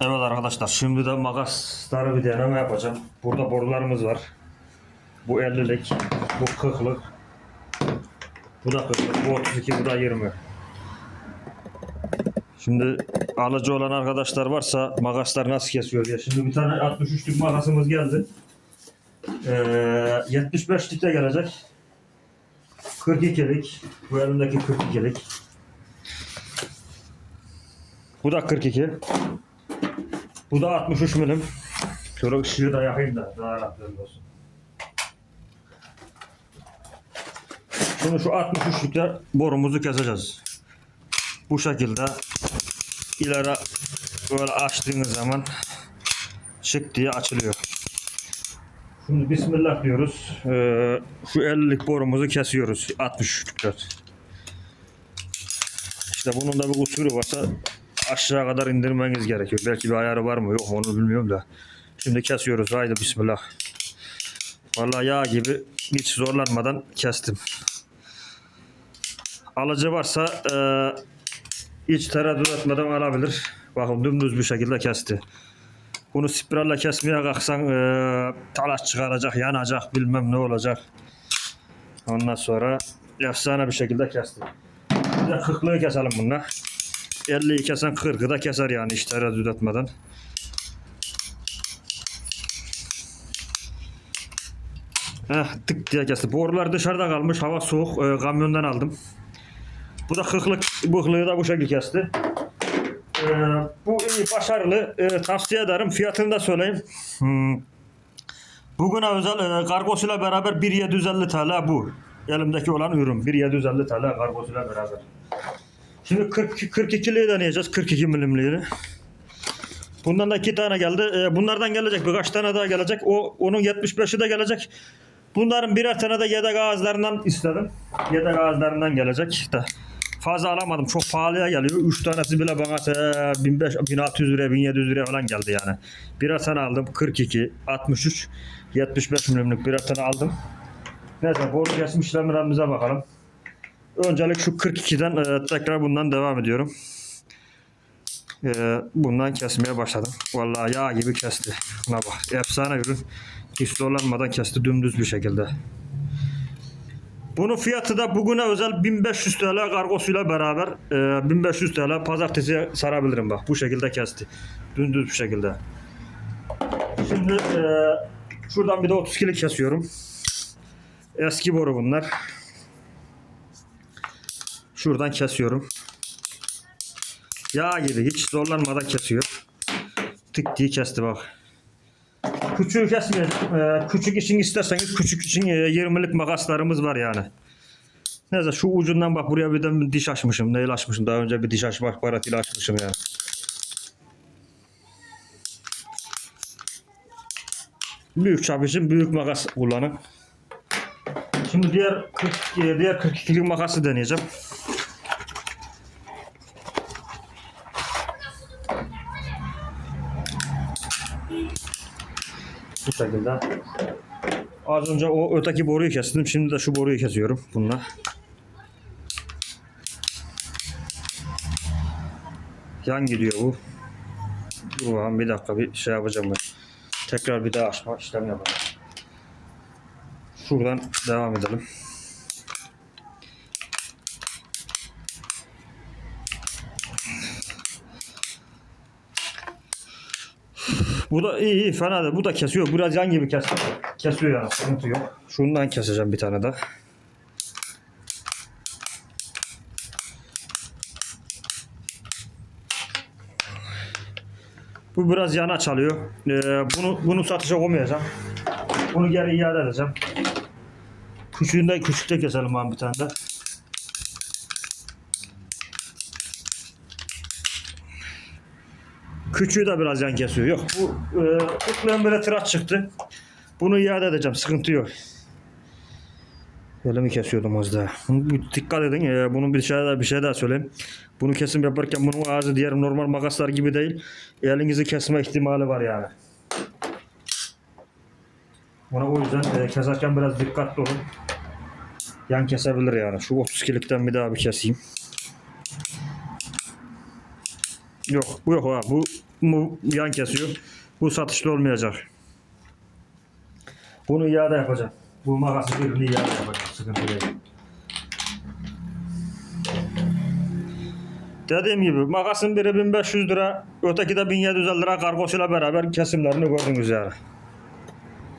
Evet arkadaşlar şimdi de makasları bir deneme yapacağım. Burada borularımız var. Bu 50'lik, bu 40'lık. Bu da 40'lık, bu 32, bu da 20. Şimdi alıcı olan arkadaşlar varsa makaslar nasıl kesiyor diye. Şimdi bir tane 63'lük makasımız geldi. Ee, 75'lik de gelecek. 42'lik. Bu elimdeki 42'lik. Bu da 42. Bu da 63 milim. Şöyle ışığı da yakayım da daha rahat belli olsun. Şimdi şu 63'lükte borumuzu keseceğiz. Bu şekilde ileri böyle açtığınız zaman şık diye açılıyor. Şimdi Bismillah diyoruz. Ee, şu 50'lik borumuzu kesiyoruz. 63'lükler. İşte bunun da bir kusuru varsa aşağı kadar indirmeniz gerekiyor. Belki bir ayarı var mı yok onu bilmiyorum da. Şimdi kesiyoruz. Haydi bismillah. Vallahi yağ gibi hiç zorlanmadan kestim. Alıcı varsa e, hiç tereddüt etmeden alabilir. Bakın dümdüz bir şekilde kesti. Bunu spiralle kesmeye kalksan e, talaş çıkaracak, yanacak, bilmem ne olacak. Ondan sonra efsane bir şekilde kesti. Bir de 40'lığı keselim bununla. 50'yi kesen 40'ı da keser yani hiç tereddüt etmeden. Heh, tık diye kesti. Borular dışarıda kalmış. Hava soğuk. E, kamyondan aldım. Bu da 40'lık bıklığı da bu şekilde kesti. E, bu iyi, başarılı. E, tavsiye ederim. Fiyatını da söyleyeyim. Hmm. Bugüne özel e, kargosuyla beraber 1750 TL bu. Elimdeki olan ürün. 1750 TL kargosuyla beraber. Şimdi 40, 42'liği deneyeceğiz. 42 milimliğini. Bundan da iki tane geldi. Ee, bunlardan gelecek. Birkaç tane daha gelecek. O onun 75'i de gelecek. Bunların birer tane de yedek ağızlarından istedim. Yedek ağızlarından gelecek. De fazla alamadım. Çok pahalıya geliyor. 3 tanesi bile bana e, 1500, 1600 liraya 1700 liraya falan geldi yani. Birer tane aldım. 42, 63, 75 milimlik birer tane aldım. Neyse boru kesim işlemlerimize bakalım. Öncelik şu 42'den e, tekrar bundan devam ediyorum. E, bundan kesmeye başladım. Vallahi yağ gibi kesti. Buna bak. Efsane ürün. Hiç zorlanmadan kesti dümdüz bir şekilde. Bunun fiyatı da bugüne özel 1500 TL kargosuyla beraber e, 1500 TL pazartesiye sarabilirim bak. Bu şekilde kesti. Dümdüz bir şekilde. Şimdi e, şuradan bir de 32'lik kesiyorum. Eski boru bunlar. Şuradan kesiyorum. Yağ gibi hiç zorlanmadan kesiyor. Tık diye kesti bak. Küçüğü kesmeyeceğim. Ee, küçük için isterseniz küçük için e, 20'lik makaslarımız var yani. Neyse şu ucundan bak buraya bir de diş açmışım. Neyle açmışım? Daha önce bir diş açma aparatıyla açmışım yani. Büyük çap büyük makas kullanın. Şimdi diğer 40, e, diğer 42'lik makası deneyeceğim. Bu şekilde. Az önce o öteki boruyu kestim. Şimdi de şu boruyu kesiyorum bununla. Yan gidiyor bu. Dur bakalım bir dakika bir şey yapacağım ben. Tekrar bir daha açma işlemi yapalım. Şuradan devam edelim. Bu da iyi, iyi fena da bu da kesiyor. Biraz yan gibi kesiyor. Kesiyor yani sıkıntı yok. Şundan keseceğim bir tane daha. Bu biraz yana çalıyor. Ee, bunu bunu satışa koymayacağım. Bunu geri iade edeceğim. Küçüğünde küçükte keselim abi bir tane de. Küçüğü de biraz yan kesiyor. Yok bu e, ıklığın böyle tıraş çıktı. Bunu iade edeceğim. Sıkıntı yok. Elimi kesiyordum az daha. Dikkat edin. E, bunun bir şey daha bir şey daha söyleyeyim. Bunu kesim yaparken bunun ağzı diğer normal makaslar gibi değil. Elinizi kesme ihtimali var yani. Ona o yüzden e, keserken biraz dikkatli olun. Yan kesebilir yani. Şu 32'likten bir daha bir keseyim. Yok bu yok ha. Bu bu yan kesiyor. Bu satışlı olmayacak. Bunu iade yapacağım. Bu makası birini iade yapacağım. Sıkıntı değil. Dediğim gibi makasın biri 1500 lira, öteki de 1750 lira kargosuyla beraber kesimlerini gördünüz yani.